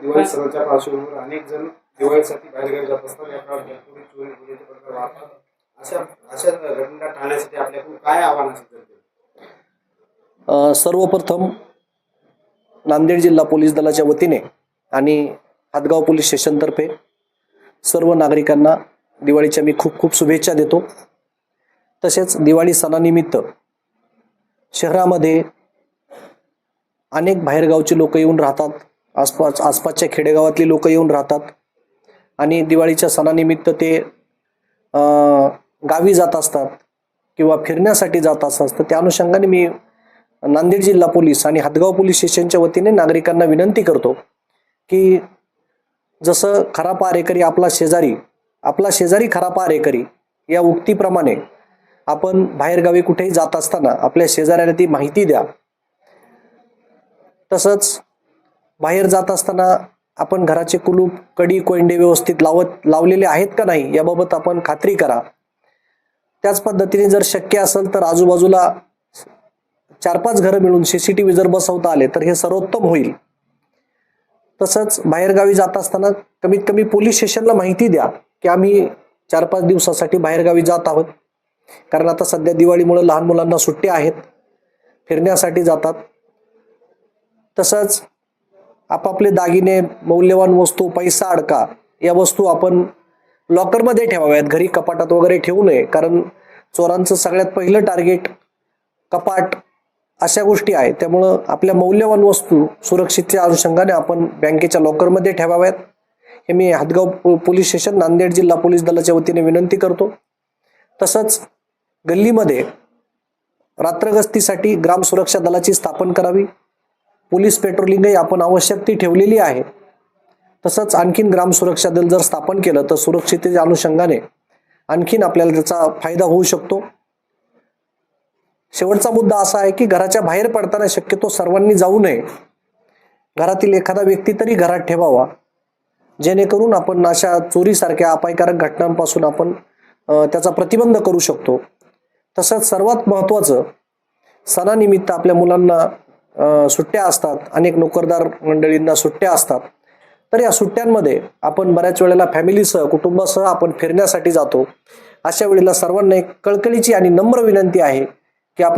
दिवाळी सणाच्या पार्श्वभूमीवर अनेक जण दिवाळीसाठी बाहेरगावी जात असतात. या काळात घरगुती चोरी गुन्ह्याचे प्रकार वाढतात. अशा अशा घटना टाळण्यासाठी आपल्याकडून काय आव्हान असेल सर्वप्रथम नांदेड जिल्हा पोलीस दलाच्या वतीने आणि हातगाव पोलीस स्टेशनतर्फे सर्व नागरिकांना दिवाळीच्या मी खूप खूप शुभेच्छा देतो. तसेच दिवाळी सणानिमित्त शहरामध्ये अनेक बाहेरगावचे लोक येऊन राहतात. आसपास आसपासच्या खेडेगावातली लोक येऊन राहतात. आणि दिवाळीच्या सणानिमित्त ते गावी जात असतात किंवा फिरण्यासाठी जात असतात. त्या अनुषंगाने मी नांदेड जिल्हा पोलीस आणि हातगाव पोलीस स्टेशनच्या वतीने नागरिकांना विनंती करतो की जसं खरा पारेकरी आपला शेजारी आपला शेजारी खरा पारेकरी या उक्तीप्रमाणे आपण बाहेरगावी कुठेही जात असताना आपल्या शेजाऱ्याला ती माहिती द्या. तसंच बाहेर जात असताना आपण घराचे कुलूप कडी कोंडे व्यवस्थित लावत लावलेले आहेत का नाही याबाबत आपण खात्री करा. त्याच पद्धतीने जर शक्य असेल तर आजूबाजूला चार पाच घरं मिळून सी सी टी व्ही जर बसवता आले तर हे सर्वोत्तम होईल. तसंच बाहेरगावी जात असताना कमीत कमी पोलीस स्टेशनला माहिती द्या की आम्ही चार पाच दिवसासाठी बाहेरगावी जात आहोत. कारण आता सध्या दिवाळीमुळे लहान मुलांना सुट्ट्या आहेत फिरण्यासाठी जातात. तसंच आपापले दागिने मौल्यवान वस्तू पैसा अडका या वस्तू आपण लॉकरमध्ये ठेवाव्यात. घरी कपाटात वगैरे ठेवू नये कारण चोरांचं सगळ्यात पहिलं टार्गेट कपाट अशा गोष्टी आहेत. त्यामुळं आपल्या मौल्यवान वस्तू सुरक्षितच्या अनुषंगाने आपण बँकेच्या लॉकरमध्ये ठेवाव्यात. हे मी हातगाव पोलीस स्टेशन नांदेड जिल्हा पोलीस दलाच्या वतीने विनंती करतो. तसंच गल्लीमध्ये रात्रगस्तीसाठी ग्राम सुरक्षा दलाची स्थापन करावी. पोलीस पेट्रोलिंगही आपण आवश्यक ती ठेवलेली आहे. तसंच आणखीन ग्राम सुरक्षा दल जर स्थापन केलं तर सुरक्षिततेच्या अनुषंगाने आणखीन आपल्याला त्याचा फायदा होऊ शकतो. शेवटचा मुद्दा असा आहे की घराच्या बाहेर पडताना शक्यतो सर्वांनी जाऊ नये. घरातील एखादा व्यक्ती तरी घरात ठेवावा. जेणेकरून आपण अशा चोरीसारख्या अपायकारक घटनांपासून आपण त्याचा प्रतिबंध करू शकतो. तसंच सर्वात महत्त्वाचं सणानिमित्त आपल्या मुलांना सुट्ट्या असतात. अनेक नोकरदार मंडळींना सुट्ट्या असतात. तर या सुट्ट्यांमध्ये आपण बऱ्याच वेळेला फॅमिलीसह कुटुंबासह आपण फिरण्यासाठी जातो. अशा वेळेला सर्वांना एक कळकळीची आणि नम्र विनंती आहे की आपली